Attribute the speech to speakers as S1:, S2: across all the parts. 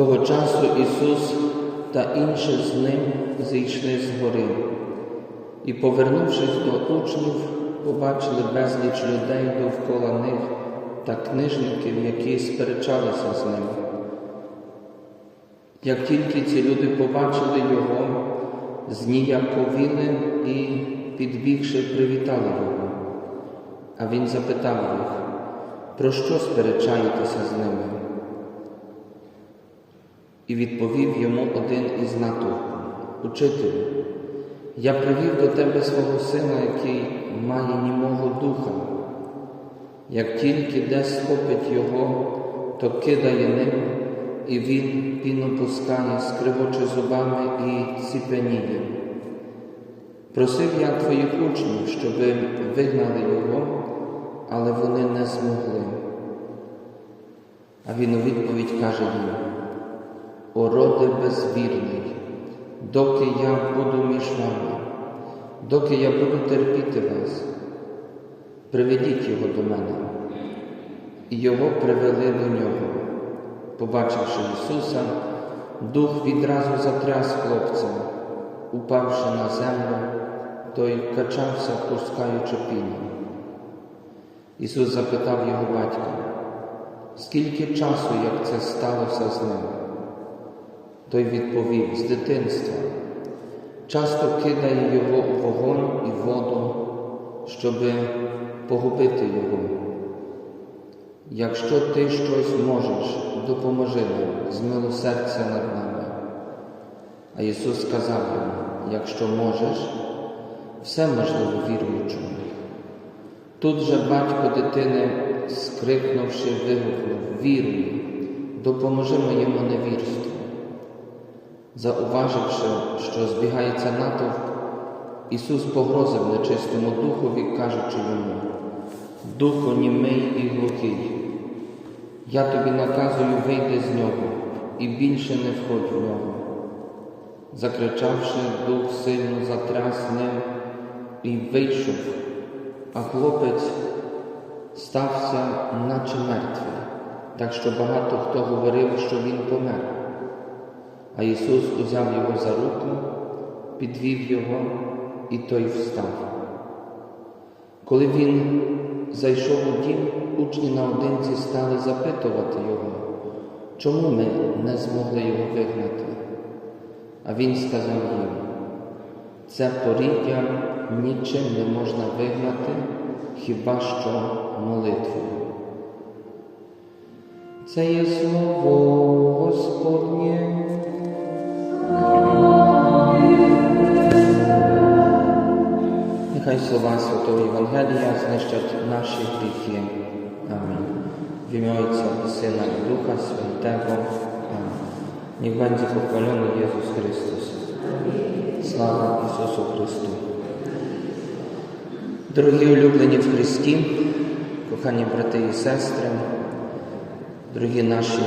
S1: Того часу Ісус та інші з ним зійшли з гори і, повернувшись до учнів, побачили безліч людей довкола них та книжників, які сперечалися з ним. Як тільки ці люди побачили його, зніяковіли і, підбігши, привітали його. А він запитав їх, про що сперечаєтеся з ними? І відповів йому один із натовпу, Учителю, я привів до тебе свого сина, який має німого духа. Як тільки десь схопить його, то кидає ним, і він піну пускає, скривочи зубами і ціпеніє. Просив я твоїх учнів, щоби вигнали його, але вони не змогли. А він у відповідь каже їм, О роде безвірний, доки я буду між вами, доки я буду терпіти вас, приведіть його до мене. І його привели до нього. Побачивши Ісуса, дух відразу затряс хлопця, упавши на землю, той качався, пускаючи піну. Ісус запитав його батька, скільки часу, як це сталося з ним? Той відповів з дитинства. Часто кидає його у вогонь і воду, щоби погубити його. Якщо ти щось можеш, допоможи нам, змилосердься над нами. А Ісус сказав йому, якщо можеш, все можливо віруючому. Тут же батько дитини, скрикнувши, вигукнув Віруй, допоможи моєму невірству. Зауваживши, що збігається натовп, Ісус погрозив нечистому духові, кажучи йому, Духу німий і глухий, я тобі наказую вийди з нього і більше не входь в нього. Закричавши, дух сильно затряс ним і вийшов, а хлопець стався, наче мертвий, так що багато хто говорив, що він помер. А Ісус узяв його за руку, підвів його, і той встав. Коли він зайшов у дім, учні наодинці стали запитувати його, чому ми не змогли його вигнати. А він сказав їм, це поріддя нічим не можна вигнати, хіба що молитвою. Це є слово Господнє. Нехай слова Святого Євангелія знищать наші гріхи. Амінь. В ім'я Отця і Сина і Духа Святого. Амінь. Niech będzie pochwalony Jezus Chrystus. Слава Ісусу Христу. Дорогі улюблені в Христі, кохані брати і сестри, дорогі наші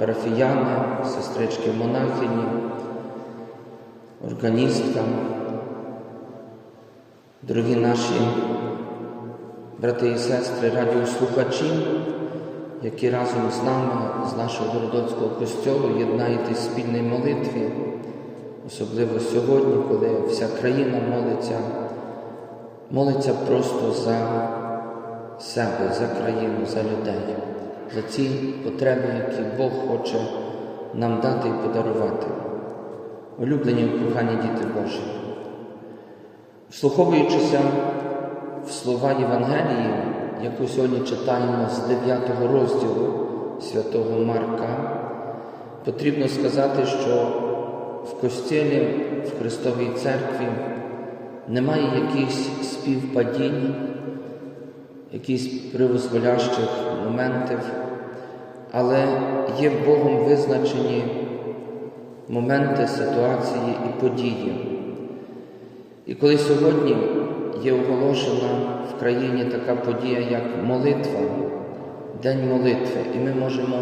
S1: парафіяни, сестрички монахині, органістка, дорогі наші брати і сестри, радіослухачі, які разом з нами, з нашого Городоцького костьолу, єднаєтесь в спільній молитві, особливо сьогодні, коли вся країна молиться, молиться просто за себе, за країну, за людей, за ці потреби, які Бог хоче нам дати і подарувати. Улюблені кохані діти Божі. Вслуховуючися в слова Євангелії, яку сьогодні читаємо з 9 розділу святого Марка, потрібно сказати, що в костілі, в Христовій церкві немає якихось співпадінь, якихось привозволящих моментів, але є Богом визначені моменти, ситуації і події. І коли сьогодні є оголошена в країні така подія, як молитва, День молитви, і ми можемо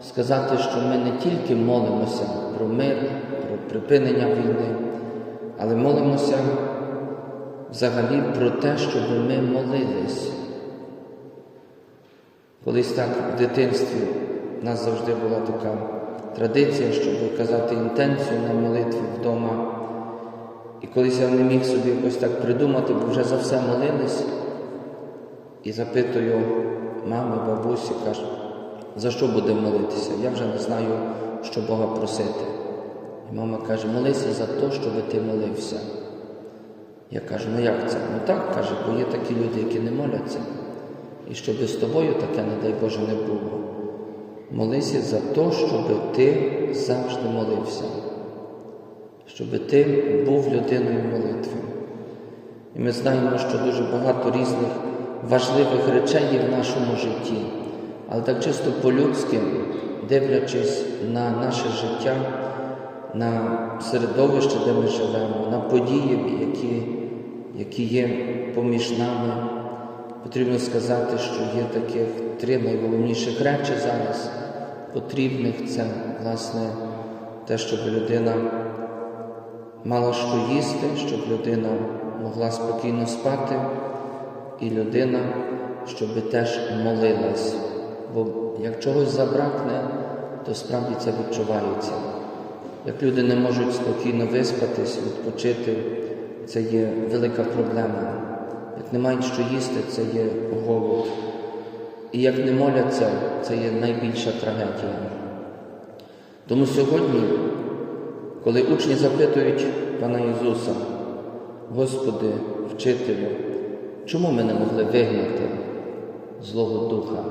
S1: сказати, що ми не тільки молимося про мир, про припинення війни, але молимося взагалі про те, щоб ми молились. Колись так в дитинстві в нас завжди була така традиція, щоб казати інтенцію на молитві вдома. І колись я не міг собі якось так придумати, бо вже за все молились. І запитую мами, бабусі, кажу, за що будемо молитися? Я вже не знаю, що Бога просити. І мама каже, молися за те, щоб ти молився. Я кажу, ну як це? Ну так, каже, бо є такі люди, які не моляться. І щоб з тобою таке, не дай Боже, не було. Молися за те, щоб ти завжди молився, щоб ти був людиною молитви. І ми знаємо, що дуже багато різних важливих речей є в нашому житті, але так чисто по-людськи, дивлячись на наше життя, на середовище, де ми живемо, на події, які, які є поміж нами, потрібно сказати, що є таких три найголовніших речі зараз потрібних це, власне, те, щоб людина мала що їсти, щоб людина могла спокійно спати, і людина, щоб теж молилась. Бо як чогось забракне, то справді це відчувається. Як люди не можуть спокійно виспатись, відпочити, це є велика проблема. Як не мають що їсти, це є голод. І як не моляться, це є найбільша трагедія. Тому сьогодні, коли учні запитують Пана Ісуса, Господи, вчителю, чому ми не могли вигнати Злого Духа?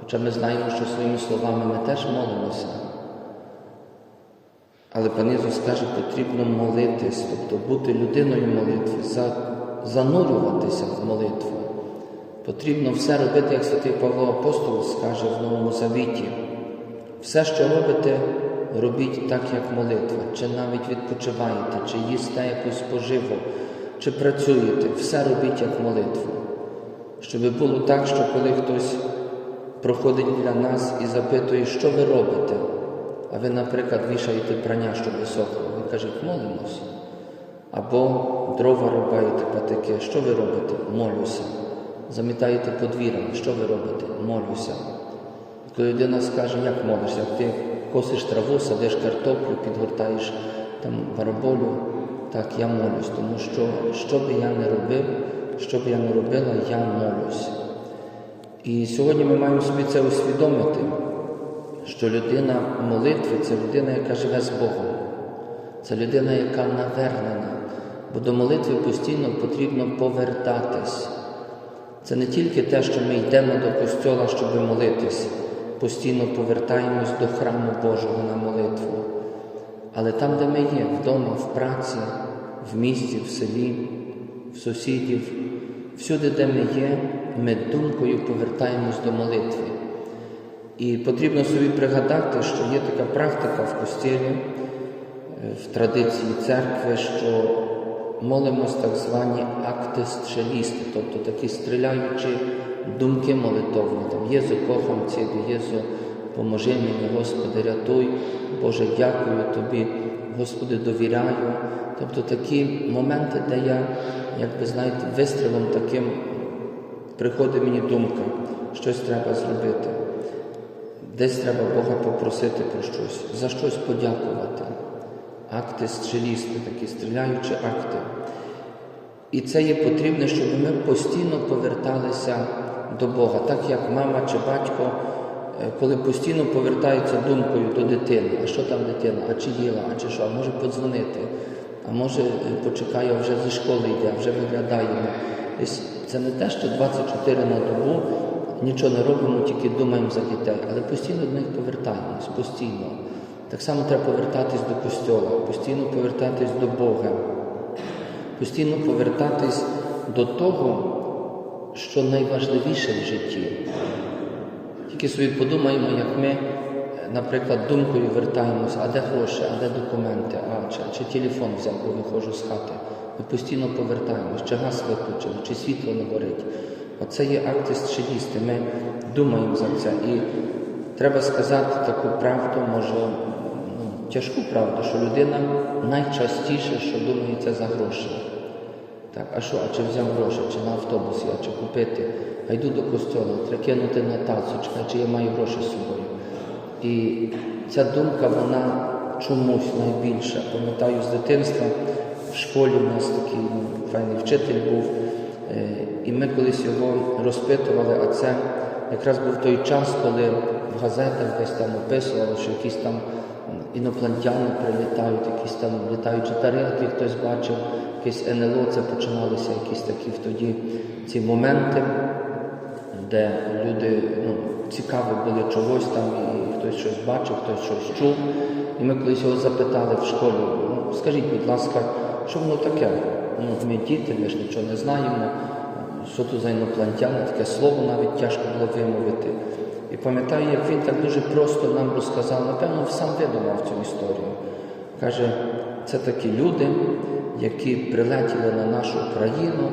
S1: Хоча ми знаємо, що своїми словами ми теж молимося. Але пан Ісус каже, потрібно молитись, тобто бути людиною молитви, занурюватися в молитву. Потрібно все робити, як святий Павло Апостол скаже в Новому Завіті. Все, що робите, робіть так, як молитва, чи навіть відпочиваєте, чи їсте якусь поживу, чи працюєте, все робіть як молитву. Щоб було так, що коли хтось проходить біля нас і запитує, що ви робите, а ви, наприклад, вішаєте прання, щоб висохло, ви кажете, молимось. Або дрова рубаєте патики, що ви робите? Молюся. Замітаєте подвір'я, що ви робите? Молюся. Коли людина скаже, як молишся, як ти косиш траву, садиш картоплю, підгортаєш там бараболю, так я молюсь, тому що що би я не робив, що би я не робила, я молюсь. І сьогодні ми маємо собі це усвідомити, що людина молитви це людина, яка живе з Богом, це людина, яка навернена, бо до молитви постійно потрібно повертатись. Це не тільки те, що ми йдемо до костьола, щоб молитись, постійно повертаємось до храму Божого на молитву. Але там, де ми є, вдома, в праці, в місті, в селі, в сусідів, всюди, де ми є, ми думкою повертаємось до молитви. І потрібно собі пригадати, що є така практика в костілі, в традиції церкви, що молимось так звані акти стрелісти, тобто такі стріляючі думки молитовні. Там Єзу кохам Тебе, Єзу, поможи мені, Господи, рятуй, Боже, дякую Тобі, Господи, довіряю. Тобто такі моменти, де я, як ви знаєте, вистрілом таким приходить мені думка, щось треба зробити. Десь треба Бога попросити про щось, за щось подякувати. Акти стрілісти, такі стріляючі акти. І це є потрібно, щоб ми постійно поверталися до Бога, так як мама чи батько, коли постійно повертаються думкою до дитини, а що там дитина, а чи їла, а чи що, а може подзвонити, а може почекає, вже зі школи йде, вже виглядаємо. Це не те, що 24 на добу нічого не робимо, тільки думаємо за дітей, але постійно до них повертаємось, постійно. Так само треба повертатись до костьола, постійно повертатись до Бога, постійно повертатись до того, що найважливіше в житті. Тільки собі подумаємо, як ми, наприклад, думкою вертаємося, а де гроші, а де документи, а чи, чи телефон взяв, бо виходжу з хати. Ми постійно повертаємось, чи газ виключили, чи світло не горить. Оце є акти щодійсти. Ми думаємо за це. І треба сказати таку правду, може, ну, тяжку правду, що людина найчастіше, що думає, це за гроші. Так, а що, а чи взяв гроші, чи на автобус я, чи купити? А йду до костьола, треба кинути на тацу, чекай, чи я маю гроші з собою. І ця думка, вона чомусь найбільша. Пам'ятаю з дитинства, в школі у нас такий файний вчитель був, і ми колись його розпитували, а це якраз був той час, коли в газетах десь там описували, що якісь там інопланетяни прилітають, якісь там літаючі тарелки, хтось бачив, якесь НЛО, це починалися якісь такі тоді ці моменти де люди ну, цікаві були чогось там, і хтось щось бачив, хтось щось чув. І ми колись його запитали в школі, ну, скажіть, будь ласка, що воно таке? Ну, ми діти, ми ж нічого не знаємо, що тут за інопланетяни, таке слово навіть тяжко було вимовити. І пам'ятаю, як він так дуже просто нам розказав, напевно, сам видумав цю історію. Каже, це такі люди, які прилетіли на нашу країну,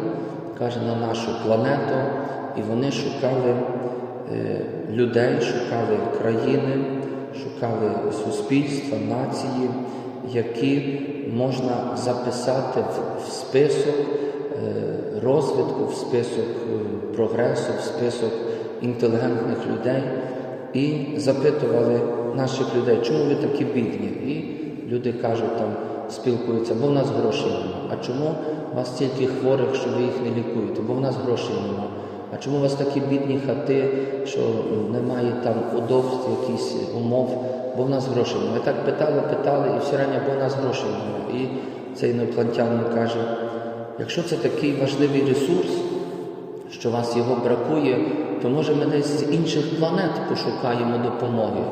S1: каже, на нашу планету, і вони шукали е, людей, шукали країни, шукали суспільства, нації, які можна записати в, список е, розвитку, в список е, прогресу, в список інтелігентних людей. І запитували наших людей, чому ви такі бідні? І люди кажуть, там спілкуються, бо в нас грошей немає. А чому у вас стільки хворих, що ви їх не лікуєте? Бо в нас грошей немає. А чому у вас такі бідні хати, що немає там удобств, якісь умов, бо в нас грошей немає. Ми так питали, питали, і все рання, бо в нас грошей немає. І цей інопланетянин каже, якщо це такий важливий ресурс, що вас його бракує, то може ми десь з інших планет пошукаємо допомоги.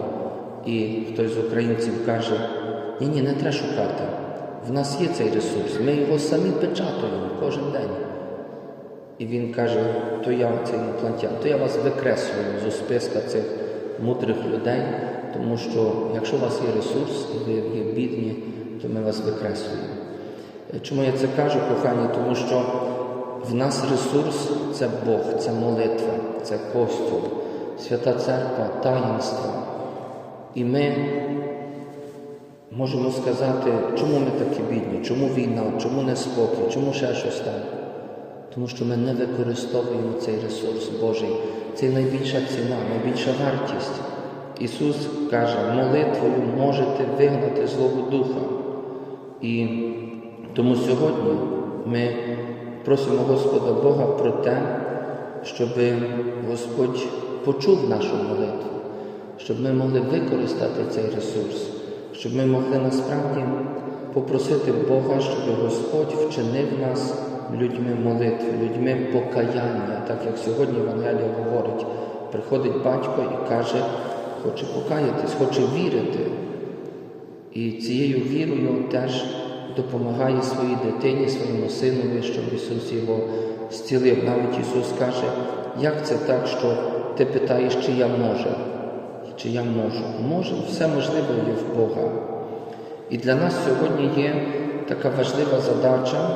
S1: І хтось з українців каже, ні, ні, не треба шукати. В нас є цей ресурс, ми його самі печатаємо кожен день. І він каже, то я цей інопланетян, то я вас викреслюю з списка цих мудрих людей, тому що якщо у вас є ресурс, і ви є бідні, то ми вас викреслюємо. Чому я це кажу, кохані? Тому що в нас ресурс це Бог, це молитва, це костюм, свята церква, таїнство. І ми можемо сказати, чому ми такі бідні, чому війна, чому неспокій, чому ще щось там. Тому що ми не використовуємо цей ресурс Божий. Це найбільша ціна, найбільша вартість. Ісус каже, молитвою можете вигнати Злого Духа. І тому сьогодні ми просимо Господа Бога про те, щоб Господь почув нашу молитву, щоб ми могли використати цей ресурс, щоб ми могли насправді попросити Бога, щоб Господь вчинив нас людьми молитви, людьми покаяння, так як сьогодні Евангелія говорить, приходить батько і каже, хоче покаятись, хоче вірити. І цією вірою теж допомагає своїй дитині, своєму синові, щоб Ісус його зцілив. Навіть Ісус каже, як це так, що ти питаєш, чи я можу, чи я можу. Можу, все можливо є в Бога. І для нас сьогодні є така важлива задача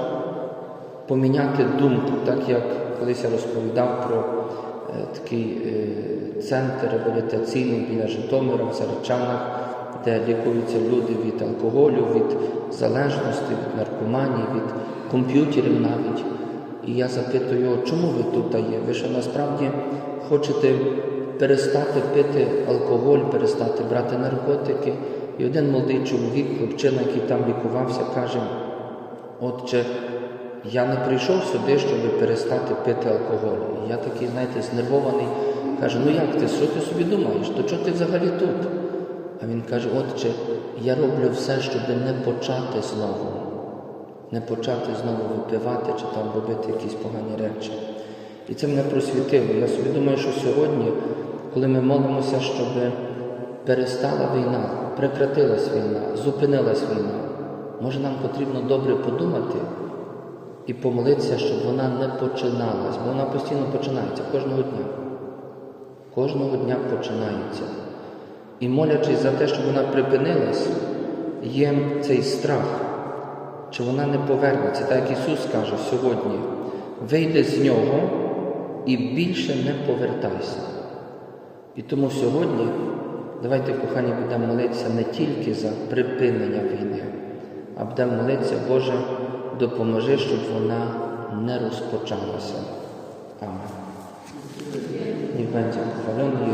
S1: поміняти думку, так як колись я розповідав про е, такий е, центр реабілітаційний біля Житомира в Заречанах, де лікуються люди від алкоголю, від залежності, від наркоманії, від комп'ютерів навіть. І я запитую чому ви тут є? Ви що насправді хочете перестати пити алкоголь, перестати брати наркотики? І один молодий чоловік, хлопчина, який там лікувався, каже, отче, я не прийшов сюди, щоб перестати пити алкоголь. І я такий, знаєте, знервований, кажу, ну як ти, що ти собі думаєш? То чого ти взагалі тут? А він каже, отче, я роблю все, щоб не почати знову, не почати знову випивати чи там робити якісь погані речі. І це мене просвітило. Я собі думаю, що сьогодні, коли ми молимося, щоб перестала війна, прекратилась війна, зупинилась війна, може нам потрібно добре подумати і помолитися, щоб вона не починалась, бо вона постійно починається кожного дня. Кожного дня починається. І молячись за те, щоб вона припинилась, є цей страх, чи вона не повернеться, так як Ісус каже сьогодні, вийди з нього і більше не повертайся. І тому сьогодні давайте, кохані, будемо молитися не тільки за припинення війни, а будемо молитися, Боже, допоможи, щоб вона не розпочалася. Amen. Niech będzie pochwalony.